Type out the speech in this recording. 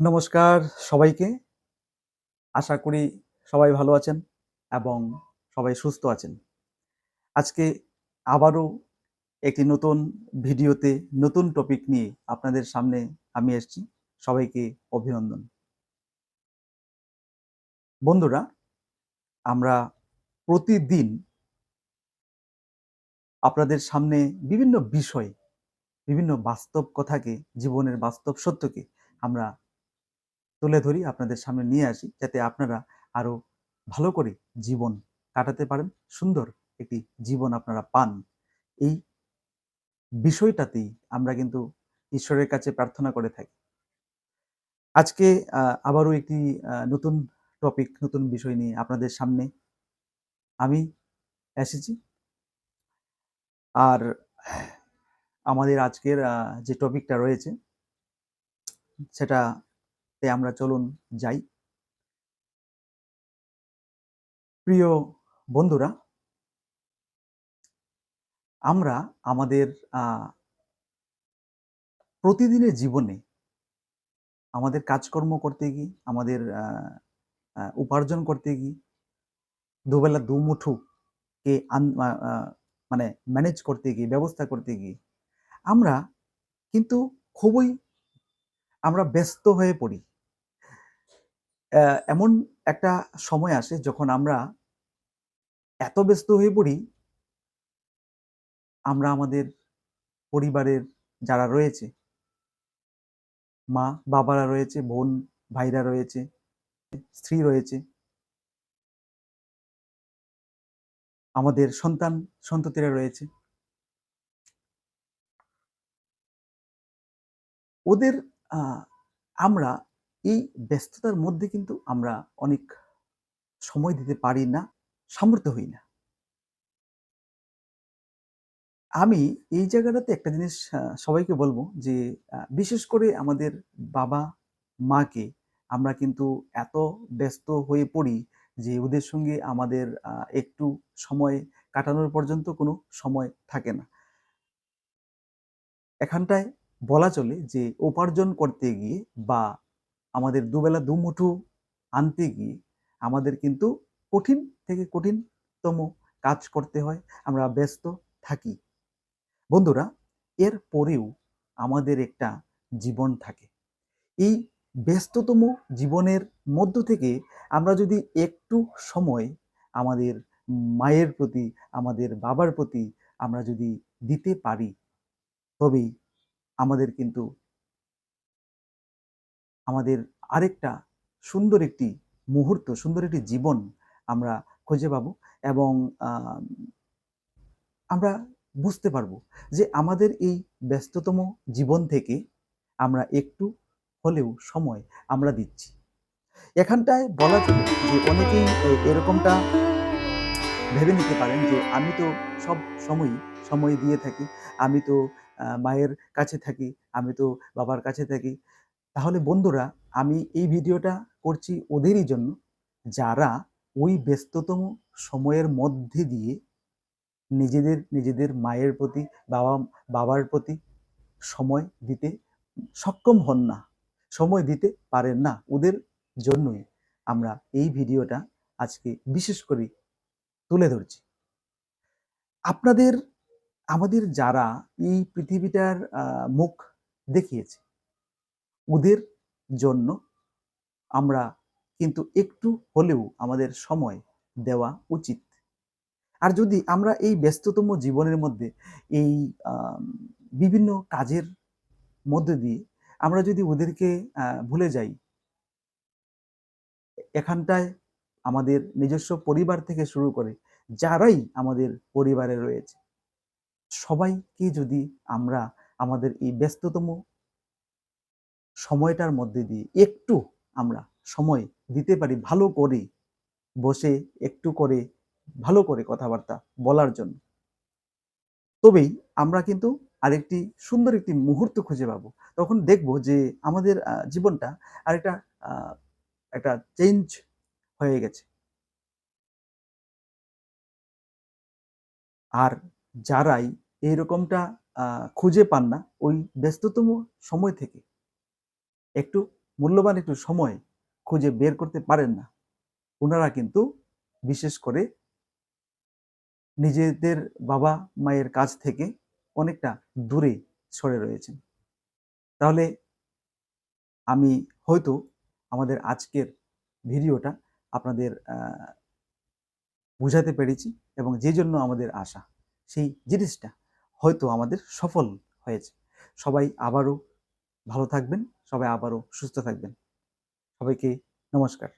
নমস্কার সবাইকে। আশা করি সবাই ভালো আছেন এবং সবাই সুস্থ আছেন। আজকে আবারও একটি নতুন ভিডিওতে নতুন টপিক নিয়ে আপনাদের সামনে আমি এসেছি। সবাইকে অভিনন্দন। বন্ধুরা, আমরা প্রতিদিন আপনাদের সামনে বিভিন্ন বিষয়, বিভিন্ন বাস্তব কথাকে, জীবনের বাস্তব সত্যকে আমরা তুলে ধরি, আপনাদের সামনে নিয়ে আসি, যাতে আপনারা আরও ভালো করে জীবন কাটাতে পারেন, সুন্দর একটি জীবন আপনারা পান। এই বিষয়টাতেই আমরা কিন্তু ঈশ্বরের কাছে প্রার্থনা করে থাকি। আজকে আবারও একটি নতুন টপিক, নতুন বিষয় নিয়ে আপনাদের সামনে আমি এসেছি। আর আমাদের আজকের যে টপিকটা রয়েছে সেটাতে আমরা চলুন যাই। প্রিয় বন্ধুরা আমরা আমাদের প্রতিদিনের জীবনে আমাদের কাজকর্ম করতে গিয়ে, আমাদের উপার্জন করতে গিয়ে, দুবেলা দুমুঠোকে মানে ম্যানেজ করতে গিয়ে, ব্যবস্থা করতে গিয়ে আমরা কিন্তু খুবই আমরা ব্যস্ত হয়ে পড়ি। এমন একটা সময় আসে যখন আমরা এত ব্যস্ত হয়ে পড়ি আমরা আমাদের পরিবারের যারা রয়েছে মা-বাবারা রয়েছে, বোন-ভাইরা রয়েছে, স্ত্রী রয়েছে আমাদের সন্তান-সন্ততিরা রয়েছে। ওদের আমরা এই ব্যস্ততার মধ্যে কিন্তু আমরা অনেক সময় দিতে পারি না, সামর্থ্য হই না। আমি এই জায়গাটাতে একটা জিনিস সবাইকে বলব যে বিশেষ করে আমাদের বাবা-মাকে আমরা কিন্তু এত ব্যস্ত হয়ে পড়ি যে ওদের সঙ্গে আমাদের একটু সময় কাটানোর পর্যন্ত কোনো সময় থাকে না। এখানটায় বলা চলে যে উপার্জন করতে গিয়ে বা আমাদের দুবেলা দুমুঠো আনতে গিয়ে আমাদের কিন্তু কঠিন থেকে কঠিনতম কাজ করতে হয়। আমরা ব্যস্ত থাকি। বন্ধুরা, এর পরেও আমাদের একটা জীবন থাকে। এই ব্যস্ততম জীবনের মধ্য থেকে আমরা যদি একটু সময় আমাদের মায়ের প্রতি, আমাদের বাবার প্রতি আমরা যদি দিতে পারি, তবেই আমাদের কিন্তু আমাদের আরেকটা সুন্দর একটি মুহূর্ত, সুন্দর একটি জীবন আমরা খুঁজে পাবো এবং আমরা বুঝতে পারব যে আমাদের এই ব্যস্ততম জীবন থেকে আমরা একটু হলেও সময় আমরা দিচ্ছি। এখানটায় বলা যায় যে অনেকেই এরকমটা ভেবে নিতে পারেন যে আমি তো সব সময়ই সময় দিয়ে থাকি। আমি তো মায়ের কাছে থাকি, আমি তো বাবার কাছে থাকি। তাহলে বন্ধুরা আমি এই ভিডিওটা করছি ওদেরই জন্য যারা ওই ব্যস্ততম সময়ের মধ্যে দিয়ে নিজেদের, নিজেদের মায়ের প্রতি, বাবা বাবার প্রতি সময় দিতে সক্ষম হন না। সময় দিতে পারেন না। ওদের জন্যই আমরা এই ভিডিওটা আজকে বিশেষ করে তুলে ধরছি। আপনাদের আমাদের যারা এই পৃথিবীটার মুখ দেখিয়েছে, ওদের জন্য আমরা কিন্তু একটু হলেও আমাদের সময় দেওয়া উচিত। আর যদি আমরা এই ব্যস্ততম জীবনের মধ্যে এই বিভিন্ন কাজের মধ্যে দিয়ে আমরা যদি ওদেরকে ভুলে যাই এখানটায় আমাদের নিজস্ব পরিবার থেকে শুরু করে যারাই আমাদের পরিবারে রয়েছে, সবাইকে যদি আমরা আমাদের এই ব্যস্ততম সময়টার মধ্যে দিয়ে একটু আমরা সময় দিতে পারি ভালো করে, বসে একটু করে ভালো করে কথাবার্তা বলার জন্য। তবেই আমরা কিন্তু আরেকটি সুন্দর একটি মুহূর্ত খুঁজে পাবো। তখন দেখব যে আমাদের জীবনটা আরেকটা একটা চেঞ্জ হয়ে গেছে। আর যারাই এইরকমটা খুঁজে পান না, ওই ব্যস্ততম সময় থেকে একটু মূল্যবান একটু সময় খুঁজে বের করতে পারেন না। ওনারা কিন্তু বিশেষ করে নিজেদের বাবা মায়ের কাছ থেকে অনেকটা দূরে সরে রয়েছেন। তাহলে আমি হয়তো আমাদের আজকের ভিডিওটা আপনাদের বুঝাতে পেরেছি এবং যে জন্য আমাদের আশা, সেই জিনিসটা হয়তো আমাদের সফল হয়েছে। সবাই আবারও ভালো থাকবেন। সবাই আবারও সুস্থ থাকবেন। সবাইকে নমস্কার।